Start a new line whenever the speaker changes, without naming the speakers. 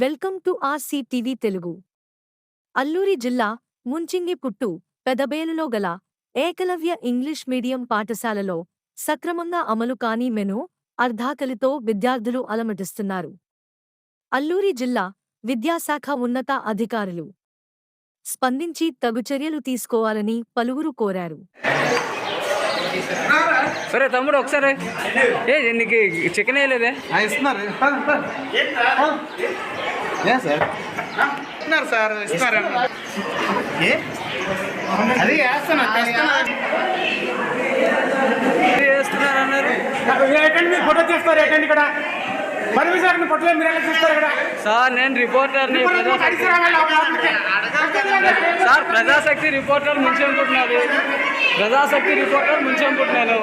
Welcome to RC TV Telugu. Alluri జిల్లా ముంచింగిపుట్టు పెదబేలులో గల Eklavya English medium పాఠశాలలో సక్రమంగా అమలు కాని మెను అర్ధాకలితో విద్యార్థులు అలమటిస్తున్నారు. అల్లూరి జిల్లా విద్యాశాఖ ఉన్నత అధికారులు స్పందించి తగు చర్యలు తీసుకోవాలని పలువురు కోరారు.
సరే తమ్ముడు ఒకసారి. ఏ నీకు చికెన్ వేయలేదే
ఆ, ఇస్తున్నారు. ఏ సార్? ఇస్తున్నారు సార్ ఇస్తున్నారు. ఏ? అది వేస్తున్నా తెస్తున్నా.
వేస్తున్నారు అన్నారు?
ఏంటండి మీరు ఫోటో ఏంటండి ఇక్కడ. మీరు ఎలా ఇక్కడ?
సార్ నేను రిపోర్టర్ని సార్ ప్రజాశక్తి రిపోర్టర్ ముంచెంపుట్టున్నది ప్రజాశక్తి రిపోర్టర్ ముంచెంపుట్టున్నాను